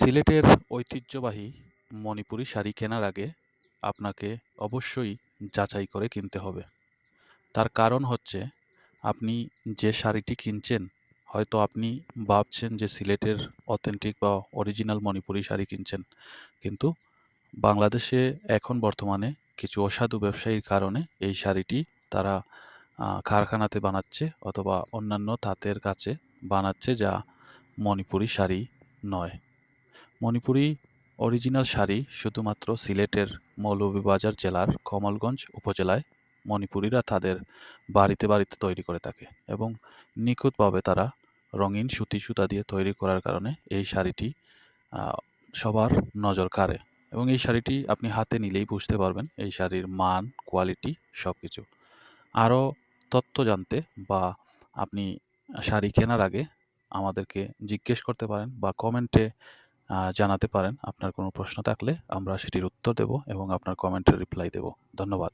সিলেটের ঐতিহ্যবাহী মণিপুরি শাড়ি কেনার আগে আপনাকে অবশ্যই যাচাই করে কিনতে হবে। তার কারণ হচ্ছে, আপনি যে শাড়িটি কিনছেন, হয়তো আপনি ভাবছেন যে সিলেটের অথেন্টিক বা অরিজিনাল মণিপুরি শাড়ি কিনছেন। কিন্তু বাংলাদেশে এখন বর্তমানে কিছু অসাধু ব্যবসায়ীর কারণে এই শাড়িটি তারা কারখানাতে বানাচ্ছে অথবা অন্যান্য তাঁতের কাছে বানাচ্ছে যা মণিপুরি শাড়ি নয়। মণিপুরি অরিজিনাল শাড়ি শুধুমাত্র সিলেটের মৌলভীবাজার জেলার কমলগঞ্জ উপজেলায় মণিপুরিরা তাদের বাড়িতে বাড়িতে তৈরি করে থাকে এবং নিখুঁতভাবে তারা রঙিন সুতি সুতা দিয়ে তৈরি করার কারণে এই শাড়িটি সবার নজর কাড়ে এবং এই শাড়িটি আপনি হাতে নিলেই বুঝতে পারবেন এই শাড়ির মান কোয়ালিটি সব কিছু আরও তথ্য জানতে বা আপনি শাড়ি কেনার আগে আমাদেরকে জিজ্ঞেস করতে পারেন বা কমেন্টে জানাতে পারেন। আপনার কোনো প্রশ্ন থাকলে আমরা সেটির উত্তর দেব এবং আপনার কমেন্টের রিপ্লাই দেব। ধন্যবাদ।